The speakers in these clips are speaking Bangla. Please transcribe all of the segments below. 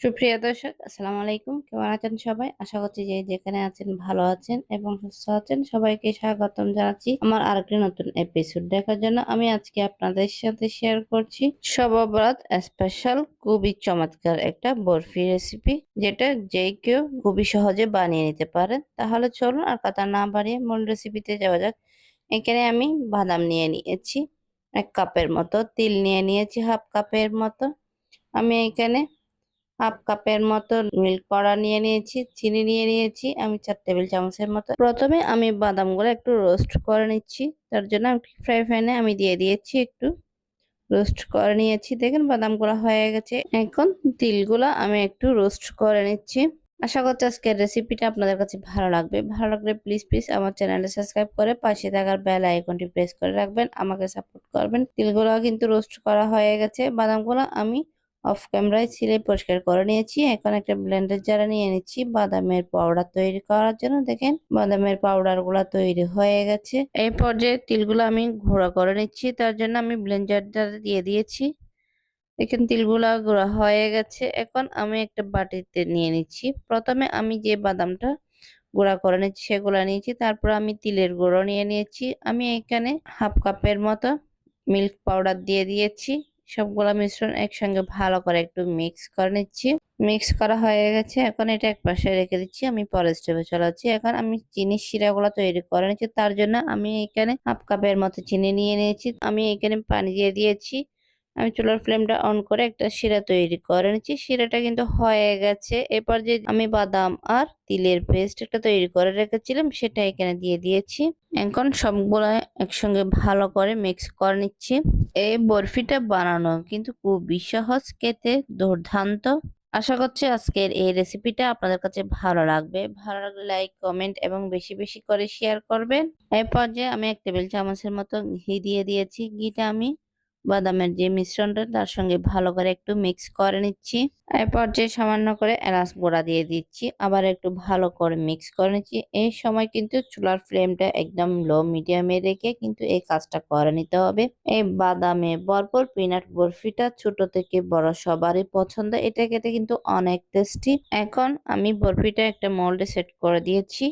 সুপ্রিয় দর্শক, আসসালামু আলাইকুম। কেমন আছেন সবাই? আশা করছি যে যেখানে আছেন ভালো আছেন এবং সুস্থ আছেন। সবাইকে স্বাগতম জানাচ্ছি আমার আরেকটি নতুন এপিসোড দেখার জন্য। আমি আজকে আপনাদের সাথে শেয়ার করছি সবাবরাত স্পেশাল খুবই চমৎকার একটা বরফি রেসিপি যেটা যে কেউ খুবই সহজে বানিয়ে নিতে পারেন। তাহলে চলুন আর কথা না বাড়িয়ে মূল রেসিপিতে যাওয়া যাক। এখানে আমি বাদাম নিয়ে নিয়েছি, এক কাপের মতো। তিল নিয়ে নিয়েছি, হাফ কাপের মতো। আমি এখানে হাফ কাপের মতো মিল্ক পাউডার নিয়ে নিয়েছি, চিনি নিয়ে নিয়েছি, আমি চার টেবিল চামচের মতো। প্রথমে আমি বাদামগুলো একটু রোস্ট করে নিচ্ছি, তার জন্য আমি ফ্রাই প্যানে আমি দিয়ে দিয়েছি একটু। রোস্ট করে নিয়েছি, দেখেন বাদামগুলো হয়ে গেছে। এখন তিলগুলো আমি একটু রোস্ট করে নিচ্ছি। আশা করছি আজকের রেসিপিটা আপনাদের কাছে ভালো লাগবে। ভালো লাগলে প্লিজ প্লিজ আমার চ্যানেলটা সাবস্ক্রাইব করে পাশে থাকার বেল আইকনটি প্রেস করে রাখবেন, আমাকে সাপোর্ট করবেন। তিলগুলো কিন্তু রোস্ট করা হয়ে গেছে। বাদামগুলো আমি অফ ক্যামেরায় ছিলে পরিষ্কার করে নিয়েছি। এখন একটা ব্লেন্ডার জারে নিয়ে নিচ্ছি। বাদামের পাউডার তৈরি করার জন্য দেখেন, বাদামের পাউডারগুলা তৈরি হয়ে গেছে। এই পর্যায়ে তিলগুলো আমি ঘোড়া করে নিচ্ছি। তার জন্য আমি ব্লেন্ডারটা দিয়ে দিয়েছি। দেখেন, তিলগুলা গুঁড়া হয়ে গেছে। এখন আমি একটা বাটিতে নিয়ে নিচ্ছি। প্রথমে আমি যে বাদামটা গুঁড়া করে নিচ্ছি সেগুলো নিয়েছি। তারপর আমি তিলের গুঁড়ো নিয়ে নিয়েছি। আমি এখানে হাফ কাপের মতো মিল্ক পাউডার দিয়ে দিয়েছি। সবগুলো মিশ্রণ একসঙ্গে ভালো করে একটু মিক্স করে নিচ্ছি। মিক্স করা হয়ে গেছে, এখন এটা এক পাশে রেখে দিচ্ছি। আমি পরের স্টেপে চলাচ্ছি এখন আমি চিনির শিরাগুলো তৈরি করে নিচ্ছি। তার জন্য আমি এখানে হাফ কাপের মতো চিনি নিয়ে নিয়েছি। আমি এখানে পানি দিয়ে দিয়েছি। আমি চুলার ফ্লেমটা অন করে একটা শিরা তৈরি করে নিচ্ছি। শিরাটা কিন্তু হয়ে গেছে। এরপর যে আমি বাদাম আর তিলের পেস্ট একটা তৈরি করে রেখেছিলাম, সেটা এখানে দিয়ে দিয়েছি। এখন সবগুলো একসঙ্গে ভালো করে মিক্স করে নিচ্ছি। এই বরফিটা বানানো কিন্তু খুবই সহজ, খেতে দুর্ধান্ত আশা করছি আজকের এই রেসিপিটা আপনাদের কাছে ভালো লাগবে। ভালো লাগলে লাইক কমেন্ট এবং বেশি বেশি করে শেয়ার করবেন। এরপর যে আমি এক টেবিল চামচের মতো ঘি দিয়ে দিয়েছি। ঘিটা আমি বাদামের যে মিশ্রণটা, তার সঙ্গে ভালো করে একটু মিক্স করে নিচ্ছি। এরপর যে সামান্য করে এলাচ গোড়া দিয়ে দিচ্ছি, আবার একটু ভালো করে মিক্স করে নিচ্ছি। এই সময় কিন্তু চুলার ফ্লেমটা একদম লো মিডিয়ামে রেখে কিন্তু এই কাজটা করে নিতে হবে। এই বাদামে ভরপুর পিনাট বরফিটা ছোট থেকে বড় সবারই পছন্দ। এটা খেতে কিন্তু অনেক টেস্টি এখন আমি বরফিটা একটা মোল্ডে সেট করে দিয়েছি।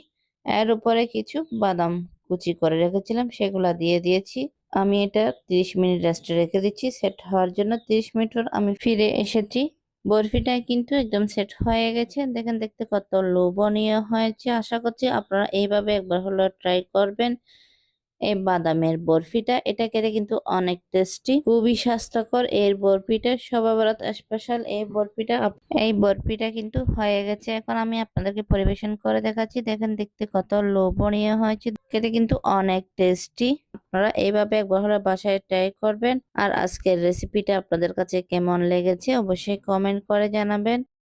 এর উপরে কিছু বাদাম কুচি করে রেখেছিলাম, সেগুলা দিয়ে দিয়েছি। আমি এটা 30 মিনিট রেস্টে রেখে দিচ্ছি। সেট হওয়ার জন্য 30 মিনিট পর আমি ফিরে এসেছি। বরফিটা কিন্তু একদম সেট হয়ে গেছে। দেখেন, দেখতে কত লোভনীয় হয়েছে। আশা করছি আপনারা এইভাবে একবার হলো ট্রাই করবেন। এই বাদামের বরফিটা, এটা খেতে কিন্তু অনেক টেস্টি খুবই স্বাস্থ্যকর। এর বরফিটা সবাবরাত স্পেশাল এই বরফিটা। এই বরফিটা কিন্তু হয়ে গেছে। এখন আমি আপনাদেরকে পরিবেশন করে দেখাচ্ছি। দেখেন দেখতে কত লোভনীয় হয়েছে। খেতে কিন্তু অনেক টেস্টি আপনারা এইভাবে একবার বাসায় ট্রাই করবেন। আর আজকের রেসিপিটা আপনাদের কাছে কেমন লেগেছে অবশ্যই কমেন্ট করে জানাবেন।